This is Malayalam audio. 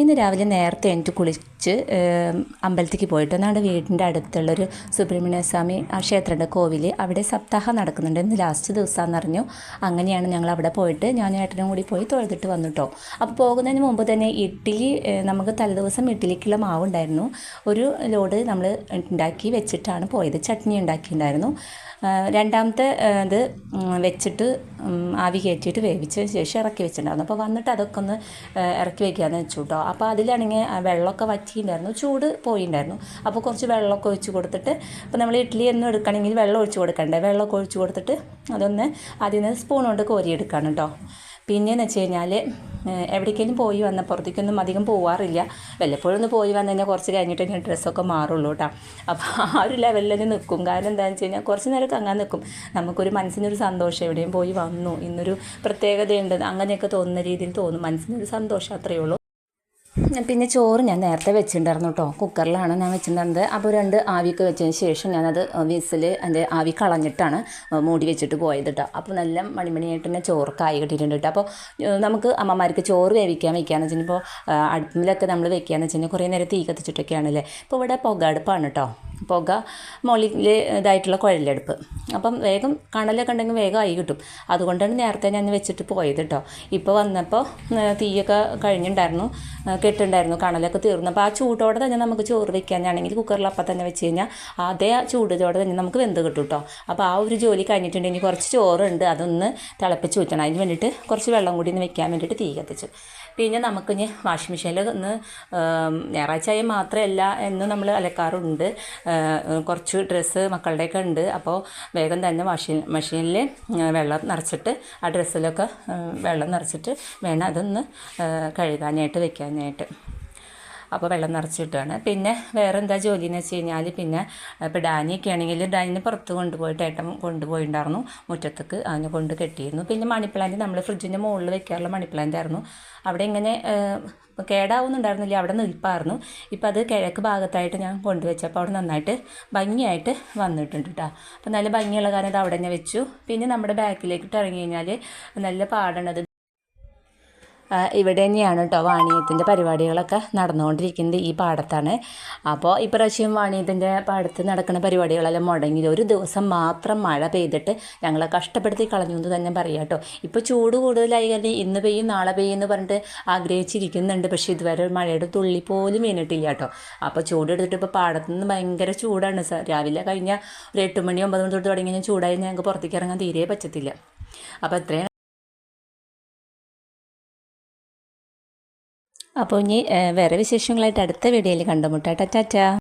ഇന്ന് രാവിലെ നേരത്തെ എനിക്ക് കുളിച്ച് അമ്പലത്തിലേക്ക് പോയിട്ട് നമ്മുടെ വീടിന്റെ അടുത്തുള്ളൊരു സുബ്രഹ്മണ്യ സ്വാമി ആ ക്ഷേത്രമുണ്ട് കോവിൽ അവിടെ സപ്താഹം നടക്കുന്നുണ്ട്. ഇന്ന് ലാസ്റ്റ് ദിവസമാണെന്ന് അറിഞ്ഞു. അങ്ങനെയാണ് ഞങ്ങൾ അവിടെ പോയിട്ട് ഞാൻ ഏട്ടനും കൂടി പോയി തൊഴുതിട്ട് വന്നു കേട്ടോ അപ്പോൾ പോകുന്നതിന് മുമ്പ് തന്നെ ഇഡ്ഡലി നമുക്ക് തലേദിവസം ഇഡ്ഡലിക്കുള്ള മാവുണ്ടായിരുന്നു. ഒരു ലോഡ് നമ്മൾ ഉണ്ടാക്കി വെച്ചിട്ടാണ് പോയത്. ചട്നി ഉണ്ടാക്കിയിട്ടുണ്ടായിരുന്നു. രണ്ടാമത്തെ ഇത് വെച്ചിട്ട് ആവി കയറ്റിയിട്ട് വേവിച്ച ശേഷം ഇറക്കി വെച്ചിട്ടുണ്ടായിരുന്നു. അപ്പോൾ വന്നിട്ട് അതൊക്കെ ഒന്ന് ഇറക്കി വെക്കാമെന്ന് വെച്ചു കേട്ടോ അപ്പോൾ അതിലാണെങ്കിൽ വെള്ളമൊക്കെ വറ്റിയിട്ടുണ്ടായിരുന്നു. ചൂട് പോയിണ്ടായിരുന്നു അപ്പോൾ കുറച്ച് വെള്ളമൊക്കെ ഒഴിച്ച് കൊടുത്തിട്ട് അപ്പോൾ നമ്മൾ ഇഡ്ഡലി ഒന്നും എടുക്കണമെങ്കിൽ വെള്ളം ഒഴിച്ച് കൊടുക്കണ്ടേ? വെള്ളമൊക്കെ ഒഴിച്ച് കൊടുത്തിട്ട് അതൊന്ന് അതിൽ നിന്ന് സ്പൂൺ കൊണ്ട് കോരിയെടുക്കാണ് കേട്ടോ പിന്നെയെന്ന് വെച്ച് കഴിഞ്ഞാൽ എവിടേക്കെങ്കിലും പോയി വന്ന പുറത്തേക്കൊന്നും അധികം പോവാറില്ല. വല്ലപ്പോഴും ഒന്ന് പോയി വന്നു കഴിഞ്ഞാൽ കുറച്ച് കഴിഞ്ഞിട്ട് ഞാൻ ഡ്രസ്സൊക്കെ മാറുള്ളൂ കേട്ടോ അപ്പോൾ ആ ഒരു ലെവലിൽ തന്നെ നിൽക്കും കാരണം എന്താണെന്ന് വെച്ച് കഴിഞ്ഞാൽ കുറച്ച് നേരം അങ്ങനെ നിൽക്കും നമുക്കൊരു മനസ്സിനൊരു സന്തോഷം എവിടെയും പോയി വന്നു. ഇന്നൊരു പ്രത്യേകതയുണ്ട്. അങ്ങനെയൊക്കെ തോന്നുന്ന രീതിയിൽ തോന്നും. മനസ്സിനൊരു സന്തോഷം അത്രയേ ഉള്ളൂ. പിന്നെ ചോറ് ഞാൻ നേരത്തെ വെച്ചിട്ടുണ്ടായിരുന്നു കേട്ടോ. കുക്കറിലാണ് ഞാൻ വെച്ചിട്ടുണ്ടായിരുന്നത്. അപ്പോൾ രണ്ട് ആവിയൊക്കെ വെച്ചതിന് ശേഷം ഞാനത് വിസിൽ എന്റെ ആവി കളഞ്ഞിട്ടാണ് മൂടി വെച്ചിട്ട് പോയത് കേട്ടോ. അപ്പോൾ നല്ല മണിമണിയായിട്ട് തന്നെ ചോറ് കായ് കിട്ടിയിട്ടുണ്ട് കേട്ടോ. അപ്പോൾ നമുക്ക് അമ്മമാർക്ക് ചോറ് വേവിക്കാൻ വെക്കുകയെന്ന് വെച്ചിട്ടുണ്ടെങ്കിൽ ഇപ്പോൾ അടുപ്പിലൊക്കെ നമ്മൾ വെക്കുകയെന്ന് വെച്ചിട്ടുണ്ടെങ്കിൽ കുറേ നേരം തീ കത്തിച്ചിട്ടൊക്കെയാണല്ലേ ഇപ്പോൾ ഇവിടെ പുക അടുപ്പാണ് കേട്ടോ. പുക മുകളിൽ ഇതായിട്ടുള്ള കുഴലെടുപ്പ്. അപ്പം വേഗം കണലൊക്കെ ഉണ്ടെങ്കിൽ വേഗം ആയി കിട്ടും. അതുകൊണ്ടാണ് നേരത്തെ ഞാൻ വെച്ചിട്ട് പോയത് കേട്ടോ ഇപ്പോൾ വന്നപ്പോൾ തീയൊക്കെ കഴിഞ്ഞിട്ടുണ്ടായിരുന്നു കെട്ടുണ്ടായിരുന്നു കണലൊക്കെ തീർന്നു. അപ്പോൾ ആ ചൂടോടെ തന്നെ നമുക്ക് ചോറ് വെക്കാനാണെങ്കിൽ കുക്കറിൽ അപ്പം തന്നെ വെച്ച് കഴിഞ്ഞാൽ അതേ ചൂടോടെ തന്നെ നമുക്ക് വെന്ത് കിട്ടും കേട്ടോ അപ്പോൾ ആ ഒരു ജോലി കഴിഞ്ഞിട്ടുണ്ടെങ്കിൽ കുറച്ച് ചോറുണ്ട് അതൊന്ന് തിളപ്പിച്ച് വെക്കണം അതിന് വേണ്ടിയിട്ട് കുറച്ച് വെള്ളം കൂടി ഒന്ന് വെക്കാൻ വേണ്ടിയിട്ട് തീ കത്തിച്ചു. പിന്നെ നമുക്കിനി വാഷിംഗ് മെഷീനിൽ ഒന്ന് ഞായറാഴ്ച ആയി മാത്രമല്ല എന്ന് നമ്മൾ അലക്കാറുണ്ട്. കുറച്ച് ഡ്രസ്സ് മക്കളുടെയൊക്കെ ഉണ്ട്. അപ്പോൾ വേഗം തന്നെ വാഷിംഗ് മെഷീനിൽ വെള്ളം നിറച്ചിട്ട് ആ ഡ്രസ്സിലൊക്കെ വെള്ളം നിറച്ചിട്ട് വേണം അതൊന്ന് കഴുകാനായിട്ട് വെക്കാനായിട്ട്. അപ്പോൾ വെള്ളം നിറച്ചിട്ടാണ്. പിന്നെ വേറെ എന്താ ജോലി എന്ന് വെച്ച് കഴിഞ്ഞാൽ പിന്നെ ഇപ്പോൾ ഡാനിയൊക്കെ ആണെങ്കിൽ ഡാനിനെ പുറത്ത് കൊണ്ടുപോയിട്ട് ഏട്ടൻ കൊണ്ടുപോയിട്ടുണ്ടായിരുന്നു മുറ്റത്തേക്ക് അതിനെ കൊണ്ട് കെട്ടിയിരുന്നു. പിന്നെ മണി പ്ലാന്റ് നമ്മൾ ഫ്രിഡ്ജിന്റെ മുകളിൽ വെക്കാറുള്ള മണി പ്ലാന്റ് ആയിരുന്നു. അവിടെ ഇങ്ങനെ കേടാവുന്നുണ്ടായിരുന്നില്ല. അവിടെ നിൽപ്പായിരുന്നു. ഇപ്പോൾ അത് കിഴക്ക് ഭാഗത്തായിട്ട് ഞാൻ കൊണ്ടുവച്ചപ്പോൾ അവിടെ നന്നായിട്ട് ഭംഗിയായിട്ട് വന്നിട്ടുണ്ട് കേട്ടോ അപ്പോൾ നല്ല ഭംഗിയുള്ള കാരണം അത് അവിടെ തന്നെ വെച്ചു. പിന്നെ നമ്മുടെ ബാക്കിലേക്ക് ഇറങ്ങി കഴിഞ്ഞാൽ നല്ല പാടാണത് ഇവിടെ തന്നെയാണ് കേട്ടോ വാണിയത്തിന്റെ പരിപാടികളൊക്കെ നടന്നുകൊണ്ടിരിക്കുന്നത് ഈ പാടത്താണ്. അപ്പോൾ ഇപ്രാവശ്യം വാണിയത്തിന്റെ പാടത്ത് നടക്കുന്ന പരിപാടികളെല്ലാം മുടങ്ങി. ഒരു ദിവസം മാത്രം മഴ പെയ്തിട്ട് ഞങ്ങളെ കഷ്ടപ്പെടുത്തി കളഞ്ഞു എന്ന് തന്നെ പറയാം കേട്ടോ ഇപ്പോൾ ചൂട് കൂടുതലായി കഴിഞ്ഞാൽ ഇന്ന് പെയ്യും നാളെ പെയ്യും എന്ന് പറഞ്ഞിട്ട് ആഗ്രഹിച്ചിരിക്കുന്നുണ്ട്. പക്ഷേ ഇതുവരെ മഴയുടെ തുള്ളി പോലും വീണിട്ടില്ല കേട്ടോ അപ്പോൾ ചൂട് എടുത്തിട്ട് ഇപ്പോൾ പാടത്ത് നിന്ന് ഭയങ്കര ചൂടാണ് സാർ. രാവിലെ കഴിഞ്ഞാൽ ഒരു എട്ട് മണി ഒമ്പത് മണി തൊട്ട് തുടങ്ങി ചൂടായി ഞങ്ങൾക്ക് പുറത്തേക്ക് ഇറങ്ങാൻ തീരെ പറ്റത്തില്ല. അപ്പോൾ എത്രയാണ് അപ്പോൾ ഇനി വേറെ വിശേഷങ്ങളായിട്ട് അടുത്ത വീഡിയോയിൽ കണ്ടുമുട്ടാം. ടാറ്റാ.